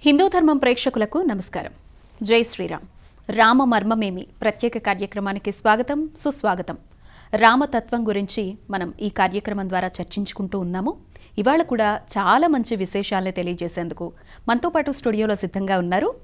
హిందూ ధర్మం ప్రేక్షకులకు నమస్కారం. జై శ్రీరామ్. రామ మర్మమేమి ప్రత్యేక కార్యక్రమానికి స్వాగతం సుస్వాగతం. రామతత్వం గురించి మనం ఈ కార్యక్రమం ద్వారా చర్చించుకుంటూ ఉన్నాము. ఇవాళ కూడా చాలా మంచి విశేషాలను తెలియజేసేందుకు మనతో పాటు స్టూడియోలో సిద్ధంగా ఉన్నారు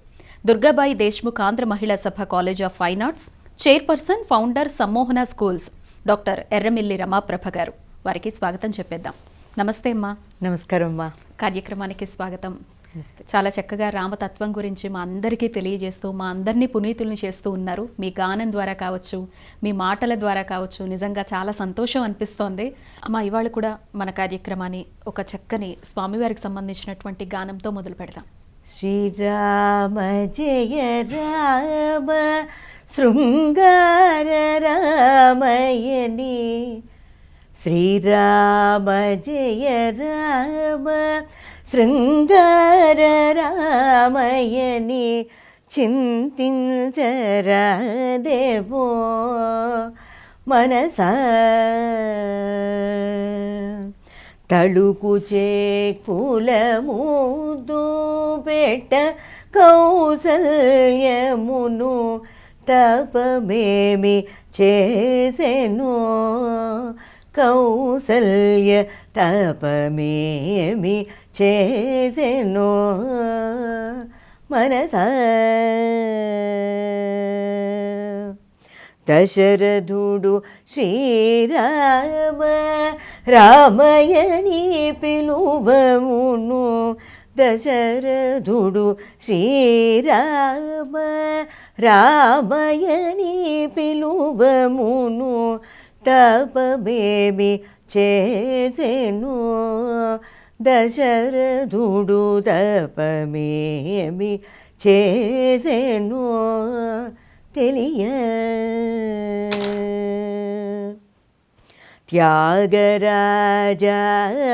Durgabai Deshmukh Andhra Mahila Sabha college of fine arts chairperson founder Sammohana schools doctor Erramilli Ramaprabha garu. వారికి స్వాగతం చెప్పేద్దాం. నమస్తే అమ్మా. నమస్కారం అమ్మా. కార్యక్రమానికి స్వాగతం. చాలా చక్కగా రామతత్వం గురించి మా అందరికీ తెలియజేస్తూ మా అందరినీ పునీతుల్ని చేస్తూ ఉన్నారు. మీ గానం ద్వారా కావచ్చు మీ మాటల ద్వారా కావచ్చు నిజంగా చాలా సంతోషం అనిపిస్తోంది. మా ఇవాళ కూడా మన కార్యక్రమాన్ని ఒక చక్కని స్వామివారికి సంబంధించినటువంటి గానంతో మొదలు పెడదాం. శ్రీరామ జయ రామ శృంగార రామయని. శ్రీరామ జయ రామ శృంగార రామయని చింతించరాదేవో మనస. మనసా తళుకు చేకులముదు పెట్ట కౌసల్యమును తపమేమి చేసెను? కౌసల్య తపమేమి చేసెను మనస. దశరథుడు శ్రీరామ రామయని పిలువమును. దశరథుడు శ్రీరామ రామయని పిలువమును. తపమేమి చేసెను దశరథుడు తపమేమి చేసెను తెలియ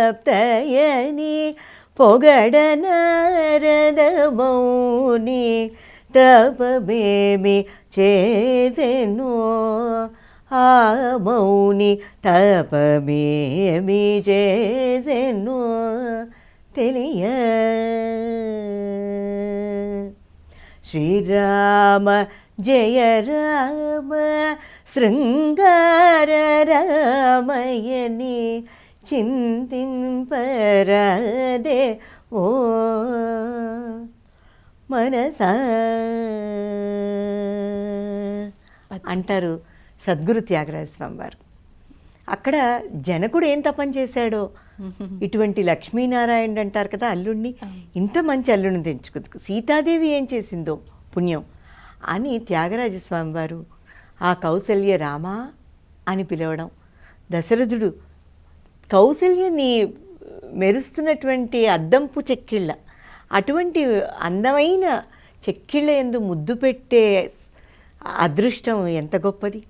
త్యాగరాజాప్తయని పొగడనారద మౌని తపమేమి చేసెను ఆ మౌని తపమేమి చేసెను తెలియ. శ్రీరామ జయ రామ శృంగార రామయని చింతింపరదే ఓ మనసా అంటారు. సద్గురు త్యాగరాజ స్వామి వారు అక్కడ జనకుడు ఏం తపని చేశాడో? ఇటువంటి లక్ష్మీనారాయణ అంటారు కదా అల్లుడిని ఇంత మంచి అల్లుడిని తెంచుకుందుకు సీతాదేవి ఏం చేసిందో? పుణ్యం. అని త్యాగరాజస్వామి వారు ఆ కౌసల్య రామా అని పిలవడం. దశరథుడు కౌసల్యని మెరుస్తున్నటువంటి అద్దంపు చెక్కిళ్ళ. అటువంటి అందమైన చెక్కిళ్ళ ఎందు ముద్దు పెట్టే అదృష్టం ఎంత గొప్పది?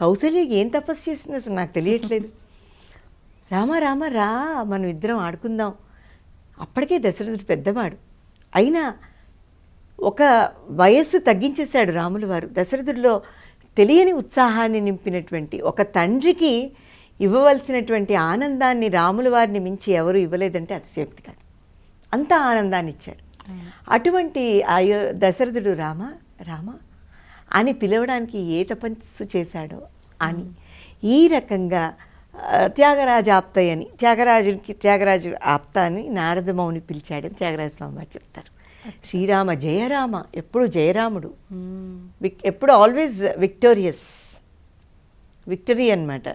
కౌసల్య ఏం తపస్సు చేసింది అసలు నాకు తెలియట్లేదు. రామ రామ రా మనం ఇద్దరం ఆడుకుందాం. అప్పటికే దశరథుడు పెద్దవాడు. అయినా ఒక వయస్సు తగ్గించేశాడు రాములు వారు. దశరథుడిలో తెలియని ఉత్సాహాన్ని నింపినటువంటి ఒక తండ్రికి ఇవ్వవలసినటువంటి ఆనందాన్ని రాముల వారిని మించి ఎవరు ఇవ్వలేదంటే అతిశయోక్తి కాదు. అంత ఆనందాన్ని ఇచ్చాడు అటువంటి దశరథుడు రామ రామ అని పిలవడానికి ఏ తపస్సు చేశాడో అని. ఈ రకంగా త్యాగరాజ ఆప్తయ్యని త్యాగరాజుకి త్యాగరాజు ఆప్త అని నారద మౌని పిలిచాడని త్యాగరాజ స్వామి వారు చెప్తారు శ్రీరామ జయరామ ఎప్పుడు జయరాముడు. విక్ ఎప్పుడు ఆల్వేస్ విక్టోరియస్. విక్టరీ అన్నమాట.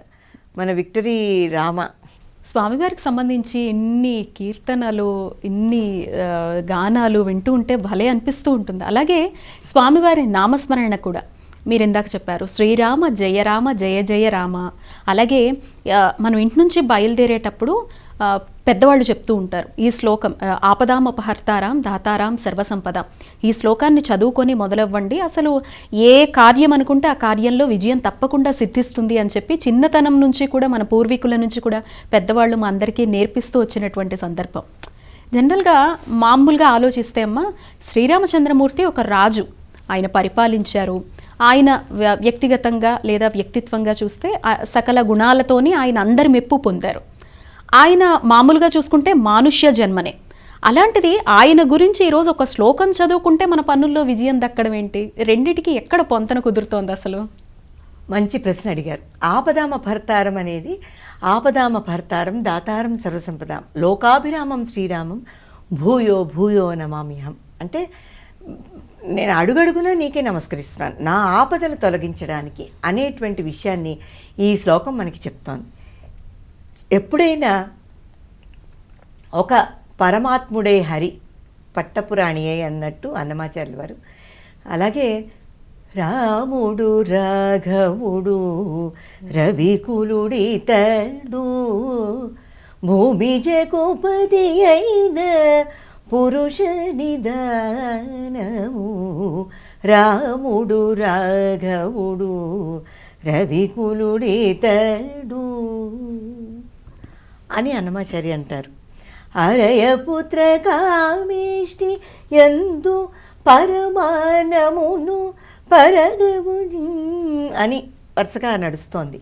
మన విక్టరీ రామ స్వామివారికి సంబంధించి ఇన్ని కీర్తనలు ఇన్ని గానాలు వింటూ ఉంటే భలే అనిపిస్తూ ఉంటుంది. అలాగే స్వామివారి నామస్మరణ కూడా. మీరు ఇందాక చెప్పారు శ్రీరామ జయరామ జయ జయ రామ. అలాగే మనం ఇంటి నుంచి బయలుదేరేటప్పుడు పెద్దవాళ్ళు చెప్తూ ఉంటారు ఈ శ్లోకం ఆపదాం అపహర్తారాం దాతారాం సర్వసంపద. ఈ శ్లోకాన్ని చదువుకొని మొదలవ్వండి. అసలు ఏ కార్యం అనుకుంటే ఆ కార్యంలో విజయం తప్పకుండా సిద్ధిస్తుంది అని చెప్పి చిన్నతనం నుంచి కూడా మన పూర్వీకుల నుంచి కూడా పెద్దవాళ్ళు మా అందరికీ నేర్పిస్తూ వచ్చినటువంటి సందర్భం. జనరల్గా మామూలుగా ఆలోచిస్తే అమ్మ శ్రీరామచంద్రమూర్తి ఒక రాజు. ఆయన పరిపాలించారు. ఆయన వ్య- వ్యక్తిగతంగా లేదా వ్యక్తిత్వంగా చూస్తే ఆ సకల గుణాలతోని ఆయన అందరి మెప్పు పొందారు. ఆయన మామూలుగా చూసుకుంటే మానుష్య జన్మనే. అలాంటిది ఆయన గురించి ఈరోజు ఒక శ్లోకం చదువుకుంటే మన పనుల్లో విజయం దక్కడం ఏంటి? రెండిటికి ఎక్కడ పొంతన కుదురుతోంది అసలు? మంచి ప్రశ్న అడిగారు. ఆపదామ భర్తారం అనేది ఆపదామ భర్తారం దాతారం సర్వసంపదాం. లోకాభిరామం శ్రీరామం భూయో భూయో నమామ్యహం. అంటే నేను అడుగడుగునా నీకే నమస్కరిస్తున్నాను. నా ఆపదలు తొలగించడానికి అనేటువంటి విషయాన్ని ఈ శ్లోకం మనకి చెప్తోంది. ఎప్పుడైనా ఒక పరమాత్ముడే హరి పట్టపురాణియే అన్నట్టు అన్నమాచార్యులు వారు. అలాగే రాముడు రాఘవుడు రవికులుడితడు భూమి జగోపది అయిన పురుష నిదానము రాముడు రాఘవుడు రవికులుడితడు అని అన్నమాచారి అంటారు. అరయపుత్ర కామేష్టి ఎందు పరమానమును పరగవు అని వరుసగా నడుస్తోంది.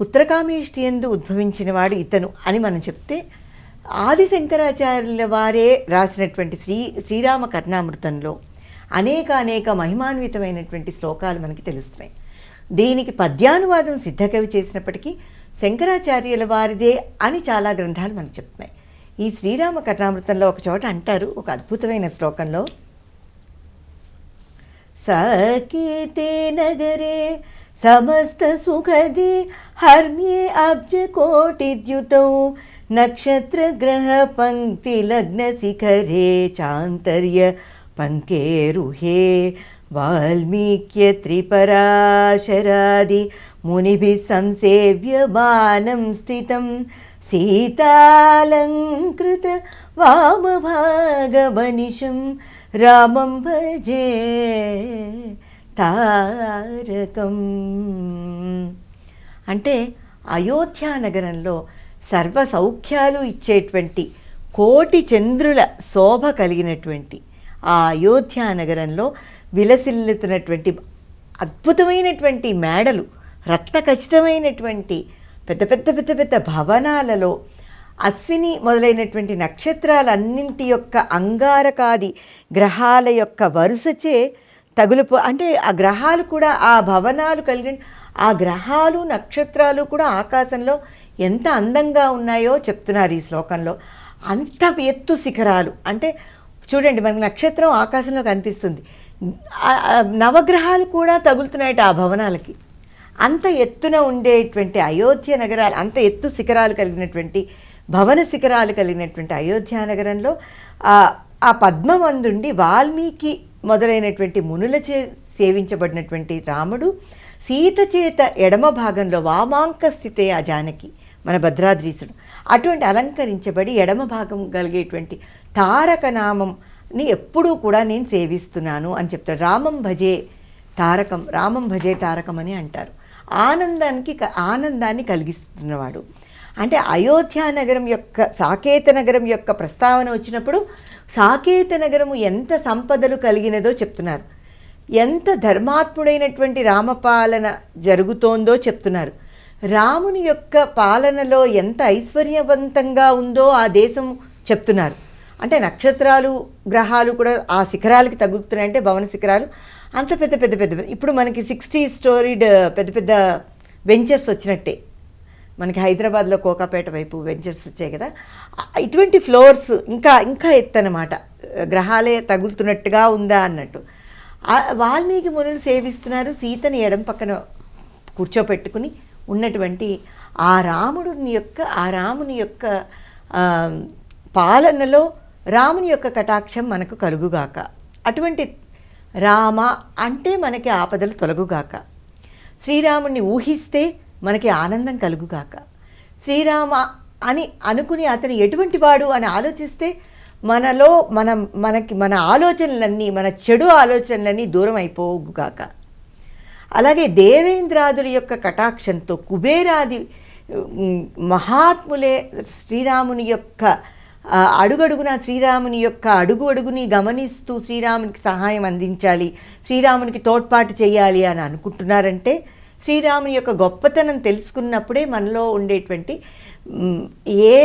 పుత్రకామేష్టి ఎందు ఉద్భవించిన వాడు ఇతను అని మనం చెప్తే ఆది శంకరాచార్యుల వారే రాసినటువంటి శ్రీ శ్రీరామ కర్ణామృతంలో అనేక అనేక మహిమాన్వితమైనటువంటి శ్లోకాలు మనకి తెలుస్తున్నాయి. దీనికి పద్యానువాదం సిద్ధకవి చేసినప్పటికీ శంకరాచార్యుల వారిదే అని చాలా గ్రంథాలు మనకు చెప్తున్నాయి. ఈ శ్రీరామ కర్ణామృతంలో ఒక చోట అంటారు ఒక అద్భుతమైన శ్లోకంలో. సకీతే నగరే సమస్త సుఖదే హర్మ్యే అబ్జ కోటిద్యుతౌ నక్షత్ర గ్రహ పంక్తి లగ్న శిఖరే చాంతర్య పంకేరుహే వాల్మీక్య త్రిపరాశరాది మునిభిः సంసేవ్యమానం స్థితం సీతాలంకృత వామభాగమనిషం రామం భజే తారకం అంటే అయోధ్య నగరంలో సర్వ సౌఖ్యాలు ఇచ్చేటువంటి కోటి చంద్రుల శోభ కలిగినటువంటి ఆ అయోధ్య నగరంలో విలసిల్లుతున్నటువంటి అద్భుతమైనటువంటి మేడలు రత్న ఖచ్చితమైనటువంటి పెద్ద పెద్ద పెద్ద పెద్ద భవనాలలో అశ్విని మొదలైనటువంటి నక్షత్రాలన్నింటి యొక్క అంగారకాది గ్రహాల యొక్క వరుసచే తగులుపు అంటే ఆ గ్రహాలు కూడా ఆ భవనాలు కలిగిన ఆ గ్రహాలు నక్షత్రాలు కూడా ఆకాశంలో ఎంత అందంగా ఉన్నాయో చెప్తున్నారు ఈ శ్లోకంలో. అంత ఎత్తు శిఖరాలు. అంటే చూడండి మనకు నక్షత్రం ఆకాశంలో కనిపిస్తుంది. నవగ్రహాలు కూడా తగులుతున్నాయట ఆ భవనాలకి. అంత ఎత్తున ఉండేటువంటి అయోధ్య నగరాలు అంత ఎత్తు శిఖరాలు కలిగినటువంటి భవన శిఖరాలు కలిగినటువంటి అయోధ్య నగరంలో ఆ పద్మవందుండి పద్మమందుండి వాల్మీకి మొదలైనటువంటి మునులచే సేవించబడినటువంటి రాముడు సీత చేత ఎడమ భాగంలో వామాంక స్థితే ఆ జానకి మన భద్రాద్రీసుడు. అటువంటి అలంకరించబడి ఎడమ భాగం కలిగేటువంటి తారక నామం ని ఎప్పుడూ కూడా నేను సేవిస్తున్నాను అని చెప్తాడు. రామం భజే తారకం రామం భజే తారకం అని అంటారు. ఆనందానికి ఆనందాన్ని కలిగిస్తున్నవాడు. అంటే అయోధ్య నగరం యొక్క సాకేత నగరం యొక్క ప్రస్తావన వచ్చినప్పుడు సాకేత నగరము ఎంత సంపదలు కలిగినదో చెప్తున్నారు. ఎంత ధర్మాత్ముడైనటువంటి రామపాలన జరుగుతోందో చెప్తున్నారు. రాముని యొక్క పాలనలో ఎంత ఐశ్వర్యవంతంగా ఉందో ఆ దేశం చెప్తున్నారు. అంటే నక్షత్రాలు గ్రహాలు కూడా ఆ శిఖరాలకి తగులుతున్నాయంటే భవన శిఖరాలు. అంత పెద్ద పెద్ద పెద్ద ఇప్పుడు మనకి సిక్స్టీ స్టోరీడ్ పెద్ద పెద్ద వెంచర్స్ వచ్చినట్టే. మనకి హైదరాబాద్లో కోకాపేట వైపు వెంచర్స్ వచ్చాయి కదా. ఇటువంటి ఫ్లోర్స్ ఇంకా ఇంకా ఎత్తనమాట. గ్రహాలే తగులుతున్నట్టుగా ఉందా అన్నట్టు. వాల్మీకి మునులు సేవిస్తున్నారు. సీతని ఎడం పక్కన కూర్చోపెట్టుకుని ఉన్నటువంటి ఆ రాముడిని యొక్క ఆ రాముని యొక్క పాలనలో రాముని యొక్క కటాక్షం మనకు కలుగుగాక. అటువంటి రామ అంటే మనకి ఆపదలు తొలగుగాక. శ్రీరాముణ్ణి ఊహిస్తే మనకి ఆనందం కలుగుగాక. శ్రీరామ అని అనుకుని అతను ఎటువంటి వాడు అని ఆలోచిస్తే మనలో మన మనకి మన ఆలోచనలన్నీ మన చెడు ఆలోచనలన్నీ దూరం అయిపోగుగాక అలాగే దేవేంద్రాదుల యొక్క కటాక్షంతో కుబేరాది మహాత్ములే శ్రీరాముని యొక్క అడుగడుగున శ్రీరాముని యొక్క అడుగు అడుగుని గమనిస్తూ శ్రీరామునికి సహాయం అందించాలి శ్రీరామునికి తోడ్పాటు చేయాలి అని అనుకుంటున్నారంటే శ్రీరాముని యొక్క గొప్పతనం తెలుసుకున్నప్పుడే మనలో ఉండేటువంటి ఏ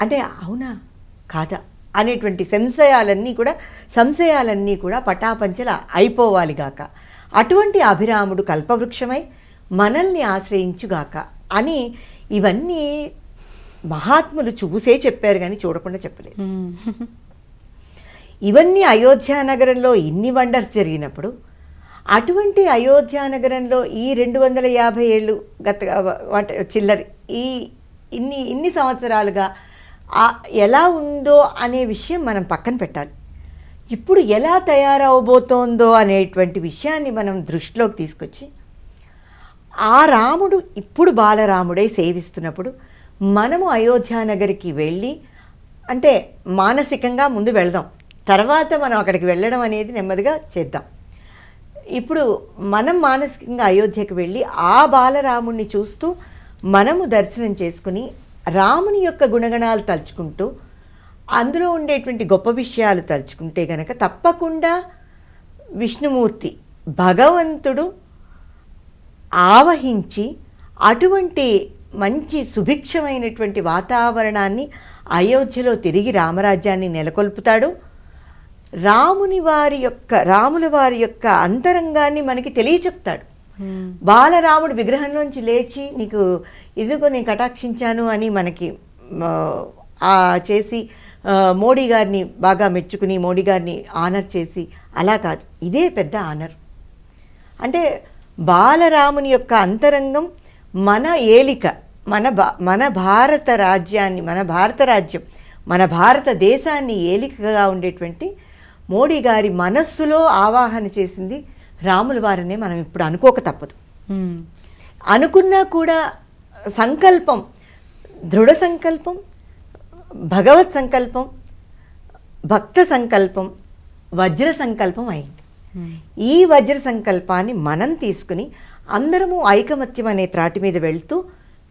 అంటే అవునా కాదా అనేటువంటి సంశయాలన్నీ కూడా సంశయాలన్నీ కూడా పటాపంచల అయిపోవాలిగాక అటువంటి అభిరాముడు కల్పవృక్షమై మనల్ని ఆశ్రయించుగాక అని ఇవన్నీ మహాత్ములు చూసే చెప్పారు కానీ చూడకుండా చెప్పలేదు. ఇవన్నీ అయోధ్య నగరంలో ఇన్ని వండర్స్ జరిగినప్పుడు అటువంటి అయోధ్య నగరంలో ఈ రెండు వందల యాభై ఏళ్ళు గత వాట చిల్లర ఈ ఇన్ని ఇన్ని సంవత్సరాలుగా ఎలా ఉందో అనే విషయం మనం పక్కన పెట్టాలి ఇప్పుడు ఎలా తయారవబోతోందో అనేటువంటి విషయాన్ని మనం దృష్టిలోకి తీసుకొచ్చి ఆ రాముడు ఇప్పుడు బాలరాముడై సేవిస్తున్నప్పుడు మనము అయోధ్యానగరికి వెళ్ళి అంటే మానసికంగా ముందు వెళదాం. తర్వాత మనం అక్కడికి వెళ్ళడం అనేది నెమ్మదిగా చేద్దాం. ఇప్పుడు మనం మానసికంగా అయోధ్యకు వెళ్ళి ఆ బాలరాముణ్ణి చూస్తూ మనము దర్శనం చేసుకుని రాముని యొక్క గుణగణాలు తలుచుకుంటూ అందులో ఉండేటువంటి గొప్ప విషయాలు తలుచుకుంటే గనక తప్పకుండా విష్ణుమూర్తి భగవంతుడు ఆవహించి అటువంటి మంచి సుభిక్షమైనటువంటి వాతావరణాన్ని అయోధ్యలో తిరిగి రామరాజ్యాన్ని నెలకొల్పుతాడు. రాముని వారి యొక్క రాముల వారి యొక్క అంతరంగాన్ని మనకి తెలియచెప్తాడు. బాలరాముడు విగ్రహంలోంచి లేచి నీకు ఇదిగో నేను కటాక్షించాను అని మనకి చేసి మోడీ గారిని బాగా మెచ్చుకుని మోడీ గారిని ఆనర్ చేసి అలా కాదు. ఇదే పెద్ద ఆనర్. అంటే బాలరాముని యొక్క అంతరంగం మన ఏలిక. మన భా మన భారత రాజ్యాన్ని మన భారత రాజ్యం మన భారతదేశాన్ని ఏలికగా ఉండేటువంటి మోడీ గారి మనస్సులో ఆవాహన చేసింది రాముల వారనే మనం ఇప్పుడు అనుకోక తప్పదు. అనుకున్నా కూడా సంకల్పం దృఢ సంకల్పం భగవత్ సంకల్పం భక్త సంకల్పం వజ్ర సంకల్పం అయింది. ఈ వజ్ర సంకల్పాన్ని మనం తీసుకుని అందరము ఐకమత్యం అనే త్రాటి మీద వెళ్తూ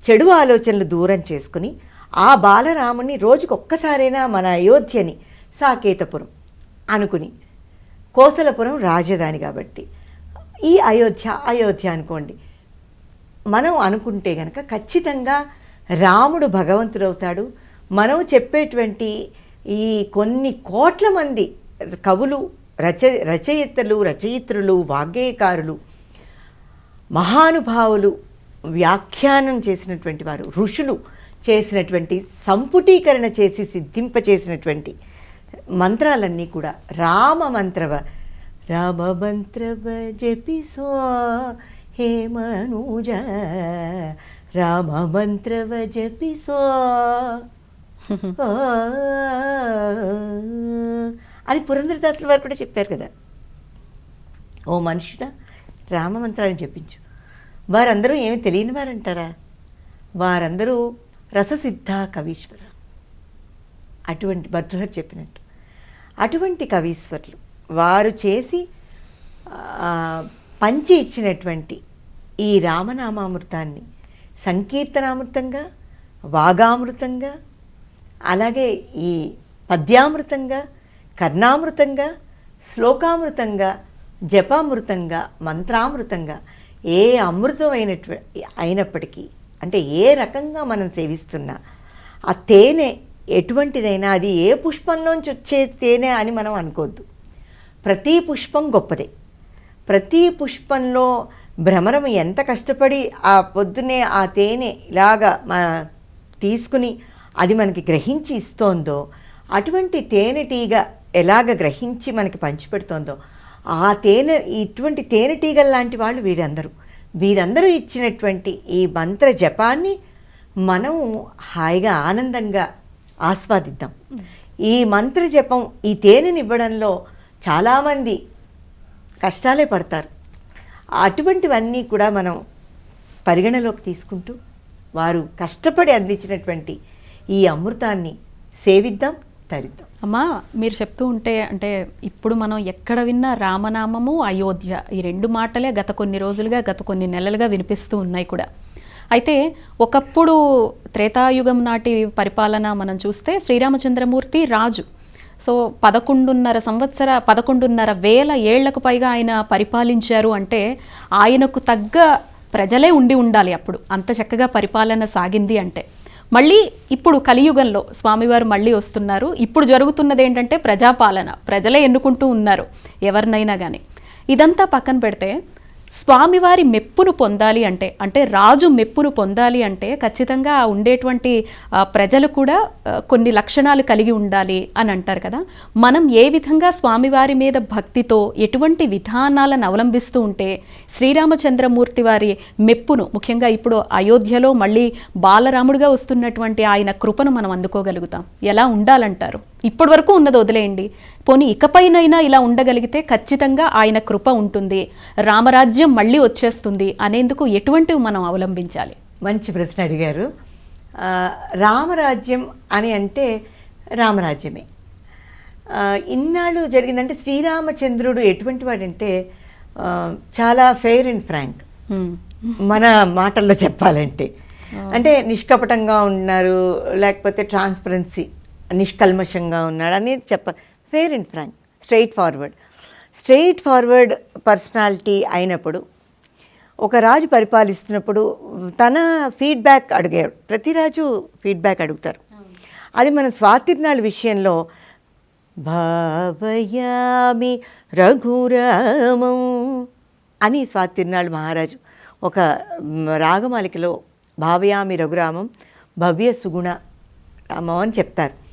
చెడు ఆలోచనలు దూరం చేసుకుని ఆ బాలరాముని రోజుకొక్కసారైనా మన అయోధ్యని సాకేతపురం అనుకుని కోసలపురం రాజధాని కాబట్టి. ఈ అయోధ్య అయోధ్య అనుకోండి. మనం అనుకుంటే గనక ఖచ్చితంగా రాముడు భగవంతుడవుతాడు. మనం చెప్పేటువంటి ఈ కొన్ని కోట్ల మంది కవులు రచ రచయితలు రచయిత్రులు వాగ్గేయకారులు మహానుభావులు వ్యాఖ్యానం చేసినటువంటి వారు ఋషులు చేసినటువంటి సంపుటీకరణ చేసి సిద్ధింపచేసినటువంటి మంత్రాలన్నీ కూడా రామ మంత్రవ రామ మంత్రవ జపిసో హే మనూజ రామ మంత్రవ జపిసో. అది అని పురంధరదాసుల వారు కూడా చెప్పారు కదా. ఓ మనుషుడా రామ మంత్రాన్ని చెప్పించు వారందరూ ఏమి తెలియని వారంటారా? వారందరూ రససిద్ధ కవీశ్వర. అటువంటి భద్రుహర్ చెప్పినట్టు. అటువంటి కవీశ్వరులు వారు చేసి పంచి ఇచ్చినటువంటి ఈ రామనామామృతాన్ని సంకీర్తనామృతంగా వాగామృతంగా అలాగే ఈ పద్యామృతంగా కర్ణామృతంగా శ్లోకామృతంగా జపామృతంగా మంత్రామృతంగా ఏ అమృతం అయినట్వ అయినప్పటికీ అంటే ఏ రకంగా మనం సేవిస్తున్నా ఆ తేనె ఎటువంటిదైనా అది ఏ పుష్పంలోంచి వచ్చే తేనె అని మనం అనుకోవద్దు. ప్రతి పుష్పం గొప్పదే. ప్రతి పుష్పంలో భ్రమరం ఎంత కష్టపడి ఆ పొద్దునే ఆ తేనె ఇలాగా మా తీసుకుని అది మనకి గ్రహించి ఇస్తోందో అటువంటి తేనెటీగ ఎలాగ గ్రహించి మనకి పంచిపెడుతోందో ఆ తేనె ఇటువంటి తేనెటీగల లాంటి వాళ్ళు వీరందరూ వీరందరూ ఇచ్చినటువంటి ఈ మంత్ర జపాన్ని మనం హాయిగా ఆనందంగా ఆస్వాదిద్దాం. ఈ మంత్ర జపం ఈ తేనెని ఇవ్వడంలో చాలామంది కష్టాలే పడతారు. అటువంటివన్నీ కూడా మనం పరిగణలోకి తీసుకుంటూ వారు కష్టపడి అందించినటువంటి ఈ అమృతాన్ని సేవిద్దాం. తరిద్దాం. అమ్మా మీరు చెప్తూ ఉంటే అంటే ఇప్పుడు మనం ఎక్కడ విన్నా రామనామము అయోధ్య ఈ రెండు మాటలే గత కొన్ని రోజులుగా గత కొన్ని నెలలుగా వినిపిస్తూ ఉన్నాయి కూడా. అయితే ఒకప్పుడు త్రేతాయుగం నాటి పరిపాలన మనం చూస్తే శ్రీరామచంద్రమూర్తి రాజు. సో పదకొండున్నర సంవత్సర పదకొండున్నర వేల ఏళ్ళకు పైగా ఆయన పరిపాలించారు అంటే ఆయనకు తగ్గ ప్రజలే ఉండి ఉండాలి అప్పుడు. అంత చక్కగా పరిపాలన సాగింది అంటే. మళ్ళీ ఇప్పుడు కలియుగంలో స్వామివారు మళ్ళీ వస్తున్నారు. ఇప్పుడు జరుగుతున్నది ఏంటంటే ప్రజాపాలన. ప్రజలే ఎన్నుకుంటూ ఉన్నారు. ఎవరినైనా కానీ ఇదంతా పక్కన పెడితే స్వామివారి మెప్పును పొందాలి అంటే అంటే రాజు మెప్పును పొందాలి అంటే ఖచ్చితంగా ఉండేటువంటి ప్రజలు కూడా కొన్ని లక్షణాలు కలిగి ఉండాలి అని అంటారు కదా. మనం ఏ విధంగా స్వామివారి మీద భక్తితో ఎటువంటి విధానాలను అవలంబిస్తూ ఉంటే శ్రీరామచంద్రమూర్తి వారి మెప్పును ముఖ్యంగా ఇప్పుడు అయోధ్యలో మళ్ళీ బాలరాముడిగా వస్తున్నటువంటి ఆయన కృపను మనం అందుకోగలుగుతాం. ఎలా ఉండాలంటారు? ఇప్పటి వరకు ఉన్నది వదిలేయండి. పోనీ ఇకపైనైనా ఇలా ఉండగలిగితే ఖచ్చితంగా ఆయన కృప ఉంటుంది. రామరాజ్యం మళ్ళీ వచ్చేస్తుంది అనేందుకు ఎటువంటివి మనం అవలంబించాలి? మంచి ప్రశ్న అడిగారు. రామరాజ్యం అని అంటే రామరాజ్యమే. ఇన్నాళ్ళు జరిగిందంటే శ్రీరామచంద్రుడు ఎటువంటి వాడంటే చాలా ఫెయిర్ అండ్ ఫ్రాంక్. మన మాటల్లో చెప్పాలంటే. అంటే నిష్కపటంగా ఉన్నారు లేకపోతే ట్రాన్స్పరెన్సీ. నిష్కల్మషంగా ఉన్నాడు అనేది చెప్ప fair and frank straight forward straight forward personality అయినప్పుడు ఒక రాజు పరిపాలిస్తున్నప్పుడు తన ఫీడ్బ్యాక్ అడిగాడు. ప్రతి రాజు ఫీడ్బ్యాక్ అడుగుతారు. అది మన స్వాతిర్నాల విషయంలో భావయామి రఘురామం అని స్వాతిర్నాడు మహారాజు ఒక రాగమాలికలో భావయామి రఘురామం భవ్య సుగుణ రామం అని చెప్తారు.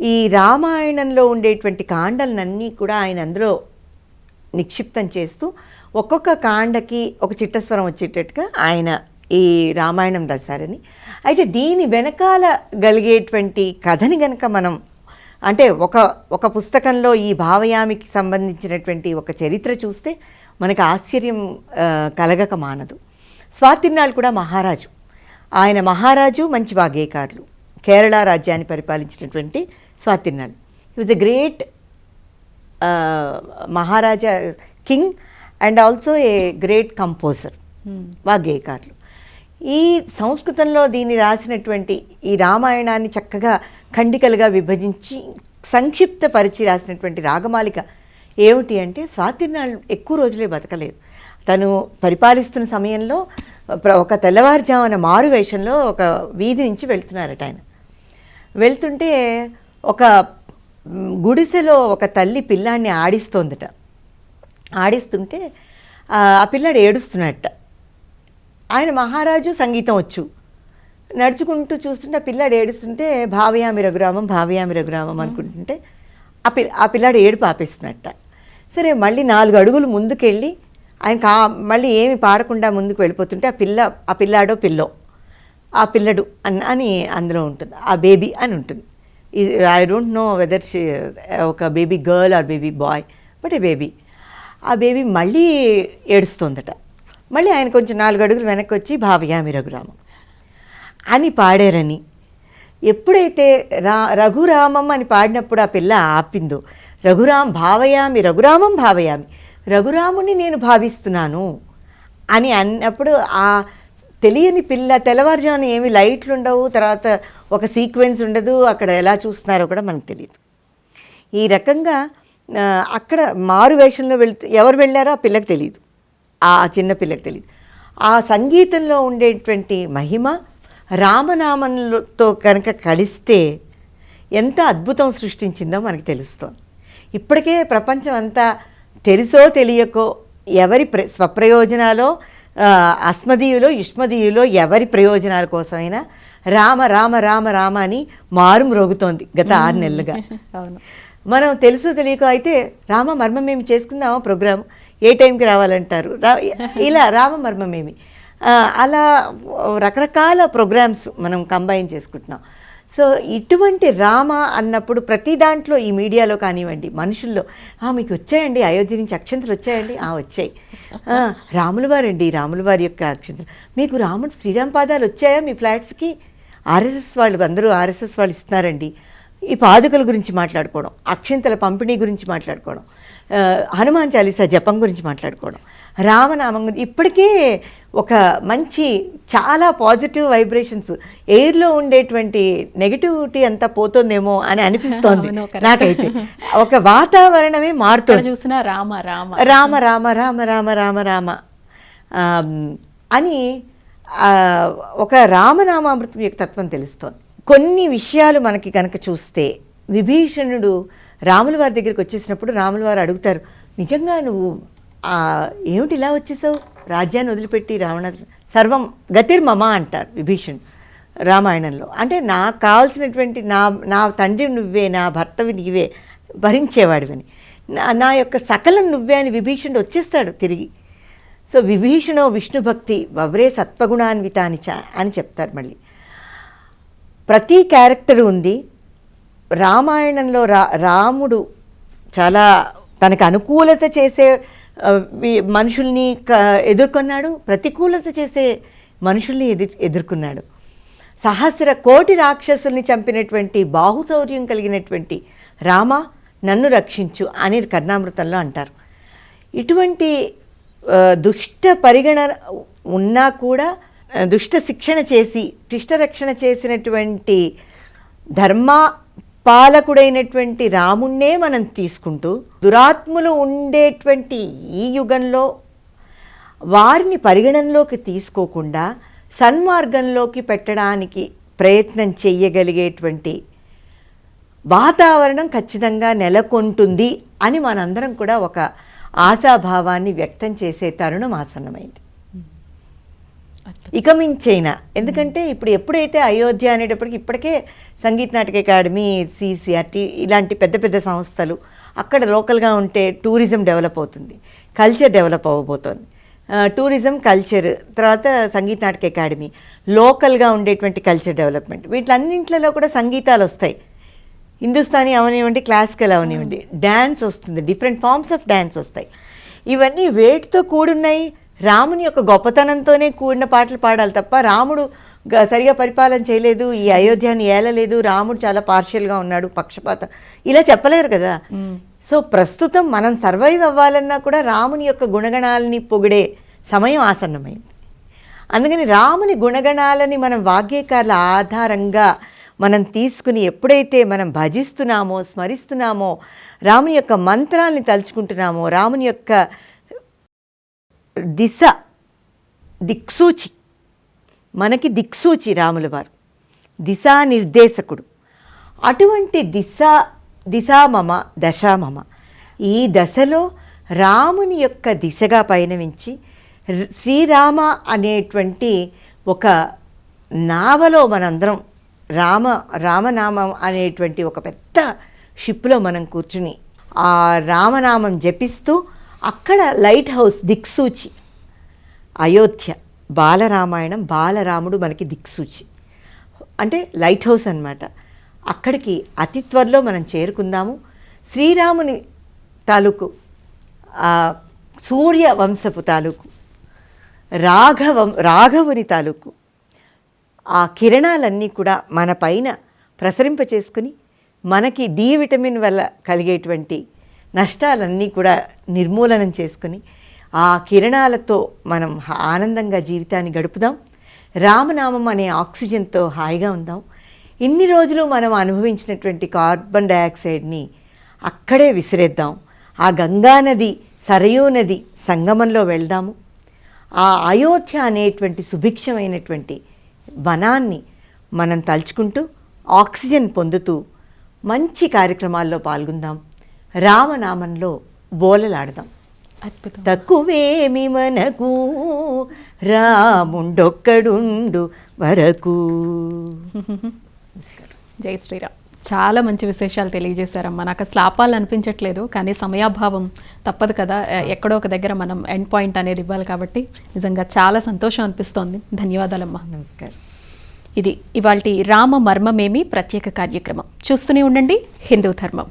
ఈ రామాయణంలో ఉండేటువంటి కాండలనన్నీ కూడా ఆయన అందులో నిక్షిప్తం చేస్తూ ఒక్కొక్క కాండకి ఒక చిట్టస్వరం వచ్చేటట్టుగా ఆయన ఈ రామాయణం రాశారని. అయితే దీని వెనకాల కలిగేటువంటి కథని గనక మనం అంటే ఒక ఒక పుస్తకంలో ఈ భావయామికి సంబంధించినటువంటి ఒక చరిత్ర చూస్తే మనకు ఆశ్చర్యం కలగక మానదు. స్వాతిర్నాళ్ళు కూడా మహారాజు. ఆయన మహారాజు మంచి వాగ్గేయకారులు కేరళ రాజ్యాన్ని పరిపాలించినటువంటి స్వాతిర్నాళ్ళు he was a great maharaja king and also a great composer. వాగ్గేయకారులు. ఈ సంస్కృతంలో దీన్ని రాసినటువంటి ఈ రామాయణాన్ని చక్కగా ఖండికలుగా విభజించి సంక్షిప్తపరిచి రాసినటువంటి రాగమాలిక ఏమిటి అంటే స్వాతిర్నాళ్ళు ఎక్కువ రోజులే బతకలేదు. తను పరిపాలిస్తున్న సమయంలో ఒక తెల్లవారుజామున మారు వేషంలో ఒక వీధి నుంచి వెళ్తున్నారట ఆయన. వెళ్తుంటే ఒక గుడిసెలో ఒక తల్లి పిల్లాన్ని ఆడిస్తోందట. ఆడిస్తుంటే ఆ పిల్లాడు ఏడుస్తున్నట్ట. ఆయన మహారాజు సంగీతం వచ్చు. నడుచుకుంటూ చూస్తుంటే ఆ పిల్లాడు ఏడుస్తుంటే భావయామి రఘురామం భావయామి రఘురామం అనుకుంటుంటే ఆ పిల్ల ఆ పిల్లాడు ఏడుపు ఆపేస్తున్నట్ట. సరే మళ్ళీ నాలుగు అడుగులు ముందుకెళ్ళి ఆయన కా మళ్ళీ ఏమి పాడకుండా ముందుకు వెళ్ళిపోతుంటే ఆ పిల్ల ఆ పిల్లాడో పిల్లో ఆ పిల్లడు అని అని అందులో ఉంటుంది. ఆ బేబీ అని ఉంటుంది. ఐ డోంట్ నో వెదర్ ఒక baby girl or baby boy but a baby ఆ బేబీ మళ్ళీ ఏడుస్తోందట. మళ్ళీ ఆయన కొంచెం నాలుగు అడుగులు వెనక్కి వచ్చి భావయామి రఘురామం అని పాడారని. ఎప్పుడైతే రా రఘురామం అని పాడినప్పుడు ఆ పిల్ల ఆపిందో రఘురామ్ భావయామి రఘురామం భావయామి రఘురాముని నేను భావిస్తున్నాను. అని అన్నప్పుడు ఆ తెలియని పిల్ల తెల్లవారుజామున ఏమి లైట్లు ఉండవు తర్వాత ఒక సీక్వెన్స్ ఉండదు అక్కడ ఎలా చూస్తున్నారో కూడా మనకు తెలియదు ఈ రకంగా అక్కడ మారు వేషంలో వెళ్తూ ఎవరు వెళ్ళారో ఆ పిల్లకి తెలియదు ఆ చిన్న పిల్లకి తెలియదు ఆ సంగీతంలో ఉండేటువంటి మహిమ రామనామంతో కనుక కలిస్తే ఎంత అద్భుతం సృష్టించిందో మనకు తెలుస్తోంది. ఇప్పటికే ప్రపంచం అంతా తెలుసో తెలియకో ఎవరి ప్ర స్వప్రయోజనాలో అస్మదీయులో యుష్మదీయులో ఎవరి ప్రయోజనాల కోసమైనా రామ రామ రామ రామ అని మారు మ్రోగుతోంది గత ఆరు నెలలుగా. అవును. మనం తెలుసు తెలియక అయితే రామ మర్మం మేము చేసుకుందామా ప్రోగ్రామ్? ఏ టైంకి రావాలంటారు? రా ఇలా రామ మర్మమేమి అలా రకరకాల ప్రోగ్రామ్స్ మనం కంబైన్ చేసుకుంటున్నాం. సో ఇటువంటి రామ అన్నప్పుడు ప్రతి దాంట్లో ఈ మీడియాలో కానివ్వండి మనుషుల్లో "ఆ, మీకు వచ్చాయండి అయోధ్య నుంచి అక్షంతలు వచ్చాయండి. ఆ వచ్చాయి. "ఆ, రాముల వారండి రాముల వారి యొక్క అక్షంతలు. మీకు రాముడు శ్రీరామ్ పాదాలు వచ్చాయా మీ ఫ్లాట్స్కి? ఆర్ఎస్ఎస్ వాళ్ళు అందరూ ఆర్ఎస్ఎస్ వాళ్ళు ఇస్తున్నారండి. ఈ పాదుకల గురించి మాట్లాడుకోవడం అక్షింతల పంపిణీ గురించి మాట్లాడుకోవడం హనుమాన్ చాలీసా జపం గురించి మాట్లాడుకోవడం రామనామం గురించి ఇప్పటికే ఒక మంచి చాలా పాజిటివ్ వైబ్రేషన్స్ ఎయిర్లో ఉండేటువంటి నెగిటివిటీ అంతా పోతుందేమో అని అనిపిస్తోంది. నాకైతే. ఒక వాతావరణమే మారుతుంది. చూసినా రామ రామ. రామ రామ రామ రామ రామ రామ. అని ఒక రామనామామృతం యొక్క తత్వం తెలుస్తోంది. కొన్ని విషయాలు మనకి కనుక చూస్తే విభీషణుడు రాముల వారి దగ్గరికి వచ్చేసినప్పుడు రాముల వారు అడుగుతారు నిజంగా నువ్వు ఏమిటి ఇలా వచ్చేసావు? రాజ్యాన్ని వదిలిపెట్టి రావణ సర్వం గతిర్మమ అంటారు విభీషణ్ రామాయణంలో. అంటే నాకు కావాల్సినటువంటి నా నా తండ్రి నువ్వే నా భర్తవి నీవే భరించేవాడివని. నా నా యొక్క సకలం నువ్వే అని విభీషణుడు వచ్చేస్తాడు తిరిగి. సో విభీషణో విష్ణు భక్తి వవ్రే సత్వగుణాన్వితాని చ అని చెప్తారు మళ్ళీ. ప్రతి క్యారెక్టర్ ఉంది. రామాయణంలో రా రాముడు చాలా తనకు అనుకూలత చేసే మనుషుల్ని క- ఎదుర్కొన్నాడు ప్రతికూలత చేసే మనుషుల్ని ఎదుర్ ఎదుర్కొన్నాడు. సహస్ర కోటి రాక్షసుల్ని చంపినటువంటి బాహుశౌర్యం కలిగినటువంటి రామ నన్ను రక్షించు అని కర్ణామృతంలో అంటారు. ఇటువంటి దుష్ట పరిగణ ఉన్నా కూడా దుష్ట శిక్షణ చేసి శిష్ట రక్షణ చేసినటువంటి ధర్మ పాలకుడైనటువంటి రాముణ్ణే మనం తీసుకుంటూ దురాత్ములు ఉండేటువంటి ఈ యుగంలో వారిని పరిగణనలోకి తీసుకోకుండా సన్మార్గంలోకి పెట్టడానికి ప్రయత్నం చెయ్యగలిగేటువంటి వాతావరణం ఖచ్చితంగా నెలకొంటుంది అని మనందరం కూడా ఒక ఆశాభావాన్ని వ్యక్తం చేసే తరుణం ఆసన్నమైంది. ఇక మించైనా. ఎందుకంటే ఇప్పుడు ఎప్పుడైతే అయోధ్య అనేటప్పటికి ఇప్పటికే సంగీత నాటక అకాడమీ సిసిఆర్టీ ఇలాంటి పెద్ద పెద్ద సంస్థలు అక్కడ లోకల్గా ఉంటే టూరిజం డెవలప్ అవుతుంది కల్చర్ డెవలప్ అవ్వబోతోంది. టూరిజం కల్చర్ తర్వాత సంగీత నాటక అకాడమీ లోకల్గా ఉండేటువంటి కల్చర్ డెవలప్మెంట్. వీటిలన్నింటిలో కూడా సంగీతాలు వస్తాయి. హిందుస్థానీ అవనివ్వండి క్లాసికల్ అవనివ్వండి డ్యాన్స్ వస్తుంది డిఫరెంట్ ఫార్మ్స్ ఆఫ్ డ్యాన్స్ వస్తాయి. ఇవన్నీ వేటితో కూడున్నాయి? రాముని యొక్క గొప్పతనంతోనే కూడిన పాటలు పాడాలి తప్ప రాముడు సరిగా పరిపాలన చేయలేదు ఈ అయోధ్యని ఏలలేదు రాముడు చాలా పార్షియల్గా ఉన్నాడు పక్షపాతం. ఇలా చెప్పలేరు కదా. సో ప్రస్తుతం మనం సర్వైవ్ అవ్వాలన్నా కూడా రాముని యొక్క గుణగణాలని పొగిడే సమయం ఆసన్నమైంది. అందుకని రాముని గుణగణాలని మనం వాగ్గేకారుల ఆధారంగా మనం తీసుకుని ఎప్పుడైతే మనం భజిస్తున్నామో స్మరిస్తున్నామో రాముని యొక్క మంత్రాల్ని తలుచుకుంటున్నామో రాముని యొక్క దిశ దిక్సూచి. మనకి దిక్సూచి రాముల వారు. దిశానిర్దేశకుడు అటువంటి దిశ దిశామమ దశామమ ఈ దశలో రాముని యొక్క దిశగా పయనమించి శ్రీరామ అనేటువంటి ఒక నావలో మనందరం రామ రామనామం అనేటువంటి ఒక పెద్ద షిప్లో మనం కూర్చుని ఆ రామనామం జపిస్తూ అక్కడ లైట్ హౌస్ దిక్సూచి. అయోధ్య బాలరామాయణం బాలరాముడు మనకి దిక్సూచి. అంటే లైట్ హౌస్ అన్నమాట. అక్కడికి అతి త్వరలో మనం చేరుకుందాము. శ్రీరాముని తాలూకు సూర్య వంశపు తాలూకు రాఘవం రాఘవుని తాలూకు ఆ కిరణాలన్నీ కూడా మన పైన ప్రసరింపచేసుకుని మనకి డి విటమిన్ వల్ల కలిగేటువంటి నష్టాలన్నీ కూడా నిర్మూలనం చేసుకుని ఆ కిరణాలతో మనం ఆనందంగా జీవితాన్ని గడుపుదాం. రామనామం అనే ఆక్సిజన్తో హాయిగా ఉందాం. ఇన్ని రోజులు మనం అనుభవించినటువంటి కార్బన్ డయాక్సైడ్ని అక్కడే విసిరేద్దాం. ఆ గంగా నది సరయూ నది సంగమంలో వెళ్దాము. ఆ అయోధ్య అనేటువంటి సుభిక్షమైనటువంటి వనాన్ని మనం తలుచుకుంటూ ఆక్సిజన్ పొందుతూ మంచి కార్యక్రమాల్లో పాల్గొందాం. రామనామంలో బోలలాడదాం. తక్కువేమి మనకు రాముండొక్కడుండు వరకు. జై శ్రీరామ్. చాలా మంచి విశేషాలు తెలియజేశారమ్మా. నాకు అసలు ఆపాలనిపించట్లేదు కానీ సమయాభావం తప్పదు కదా. ఎక్కడో ఒక దగ్గర మనం ఎండ్ పాయింట్ అనేది ఇవ్వాలి కాబట్టి నిజంగా చాలా సంతోషం అనిపిస్తోంది. ధన్యవాదాలమ్మా. నమస్కారం. ఇది ఇవాల్టి రామ మర్మమేమి ప్రత్యేక కార్యక్రమం. చూస్తూనే ఉండండి. హిందూ ధర్మం.